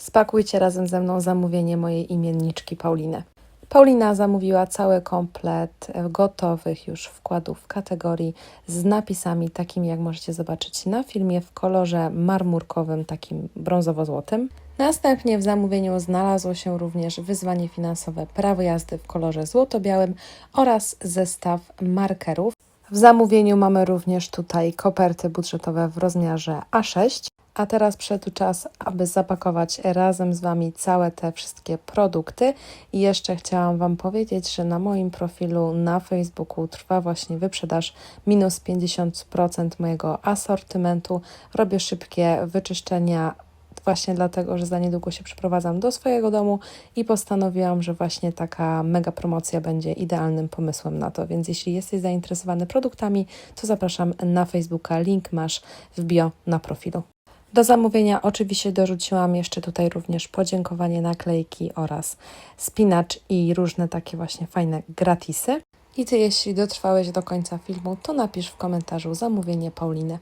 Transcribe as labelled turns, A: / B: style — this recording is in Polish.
A: Spakujcie razem ze mną zamówienie mojej imienniczki Pauliny. Paulina zamówiła cały komplet gotowych już wkładów kategorii z napisami takimi, jak możecie zobaczyć na filmie, w kolorze marmurkowym, takim brązowo-złotym. Następnie w zamówieniu znalazło się również wyzwanie finansowe prawo jazdy w kolorze złoto-białym oraz zestaw markerów. W zamówieniu mamy również tutaj koperty budżetowe w rozmiarze A6. A teraz przyszedł czas, aby zapakować razem z Wami całe te wszystkie produkty. I jeszcze chciałam Wam powiedzieć, że na moim profilu na Facebooku trwa właśnie wyprzedaż minus 50% mojego asortymentu. Robię szybkie wyczyszczenia właśnie dlatego, że za niedługo się przeprowadzam do swojego domu i postanowiłam, że właśnie taka mega promocja będzie idealnym pomysłem na to. Więc jeśli jesteś zainteresowany produktami, to zapraszam na Facebooka. Link masz w bio na profilu. Do zamówienia oczywiście dorzuciłam jeszcze tutaj również podziękowanie naklejki oraz spinacz i różne takie właśnie fajne gratisy. I Ty, jeśli dotrwałeś do końca filmu, to napisz w komentarzu zamówienie Pauliny.